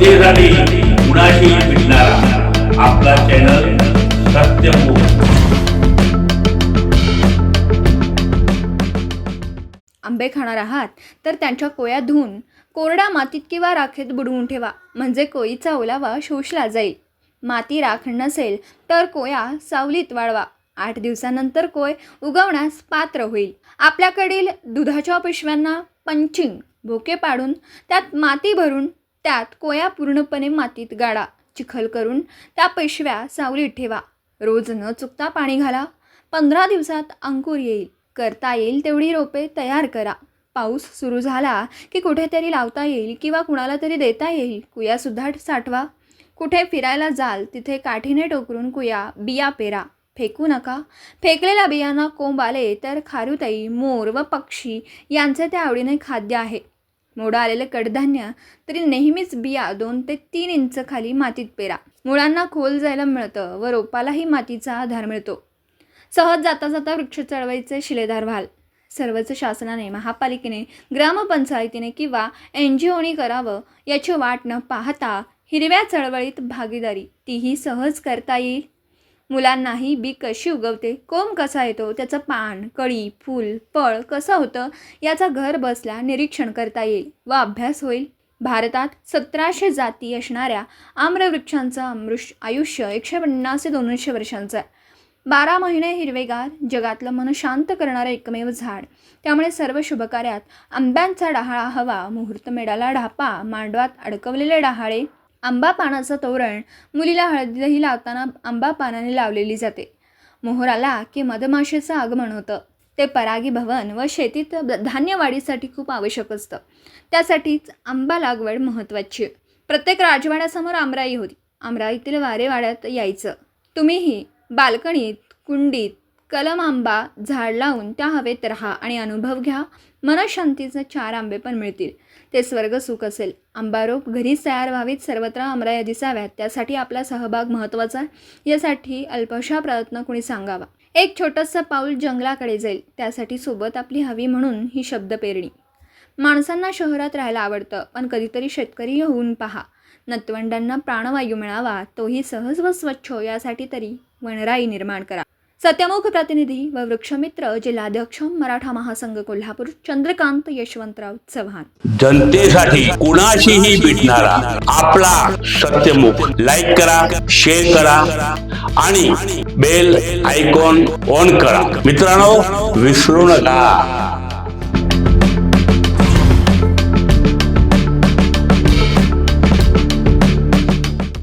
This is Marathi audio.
जनतेसाठी कुणाशी भेटणारा आपला चॅनल सत्यमुख आंबे खाणार आहात तर त्यांच्या कोया धुवून कोरड्या मातीत किंवा राखेत बुडवून ठेवा म्हणजे कोयीचा ओलावा शोषला जाईल. माती राखण नसेल तर कोया सावलीत वाळवा. आठ दिवसानंतर कोय उगवण्यास पात्र होईल. आपल्याकडील दुधाच्या पिशव्यांना पंचिंग भोके पाडून त्यात माती भरून त्यात कोया पूर्णपणे मातीत गाडा. चिखल करून त्या पिशव्या सावलीत ठेवा. रोज न चुकता पाणी घाला. पंधरा दिवसात अंकुर येईल. करता येईल तेवढी रोपे तयार करा. पाऊस सुरू झाला की कुठेतरी लावता येईल किंवा कुणाला तरी देता येईल कुयासुद्धा साठवा. कुठे फिरायला जाल तिथे काठीने टोकरून कुया बिया पेरा. फेकू नका. फेकलेल्या बियांना कोंब आले तर खारुताई मोर व पक्षी यांचे ते आवडीने खाद्य आहे. मोडं आलेलं कडधान्य तरी नेहमीच बिया दोन ते तीन इंच खाली मातीत पेरा. मुळांना खोल जायला मिळतं व रोपालाही मातीचा आधार मिळतो. सहज जाता जाता वृक्ष चळवळीचे शिलेदार व्हाल. सर्वच शासनाने महापालिकेने ग्रामपंचायतीने किंवा एन जी ओनी करावं याची वाट न पाहता हिरव्या चळवळीत भागीदारी तीही सहज करता येईल. मुलांनाही बी कशी उगवते? कोंब कसा येतो? त्याचं पान कळी फूल फळ कसं होतं? याचा घर बसल्या निरीक्षण करता येईल व अभ्यास होईल. भारतात सतराशे जाती असणाऱ्या आम्रवृक्षांचं अमृष आयुष्य एकशे पन्नास ते दोनशे वर्षांचं आहे. बारा महिने हिरवेगार जगातलं मन शांत करणारं एकमेव झाड. त्यामुळे सर्व शुभकार्यात आंब्यांचा डहाळा हवा मुहूर्त मेडाला ढापा मांडवात अडकवलेले डहाळे आंबा पानाचं तोरण मुलीला हळदीही लावताना आंबा पानाने लावलेली जाते. मोहर आला की मधमाशीचं आगमन होतं. ते परागी भवन व शेतीत धान्य वाढीसाठी खूप आवश्यक असतं. त्यासाठीच आंबा लागवड महत्त्वाची. आहे प्रत्येक राजवाड्यासमोर आमराई होती. आमराईतील वारेवाड्यात यायचं. तुम्हीही बाल्कनीत कुंडीत कलम आंबा झाड लावून त्या हवेत राहा आणि अनुभव घ्या. मनशांतीचे चार आंबे पण मिळतील. ते स्वर्ग सुख असेल. आंबारोप घरीच तयार व्हावीत. सर्वत्र आमराया दिसाव्यात. त्यासाठी आपला सहभाग महत्त्वाचा आहे. यासाठी अल्पशा प्रयत्न कुणी सांगावा? एक छोटंसं पाऊल जंगलाकडे जाईल. त्यासाठी सोबत आपली हवी म्हणून ही शब्द पेरणी. माणसांना शहरात राहायला आवडतं पण कधीतरी शेतकरी होऊन पहा. नतवंडांना प्राणवायू मिळावा. तोही सहज व स्वच्छ. यासाठी तरी वनराई निर्माण करा. सत्यमुख प्रतिनिधी व वृक्षमित्र जिल्हाध्यक्ष मराठा महासंघ कोल्हापूर चंद्रकांत यशवंतराव चव्हाण. जनतेसाठी कुणाशीही भेटणारा आपला सत्यमुख लाईक करा शेअर करा आणि बेल आयकॉन ऑन करा. मित्रांनो विसरू नका.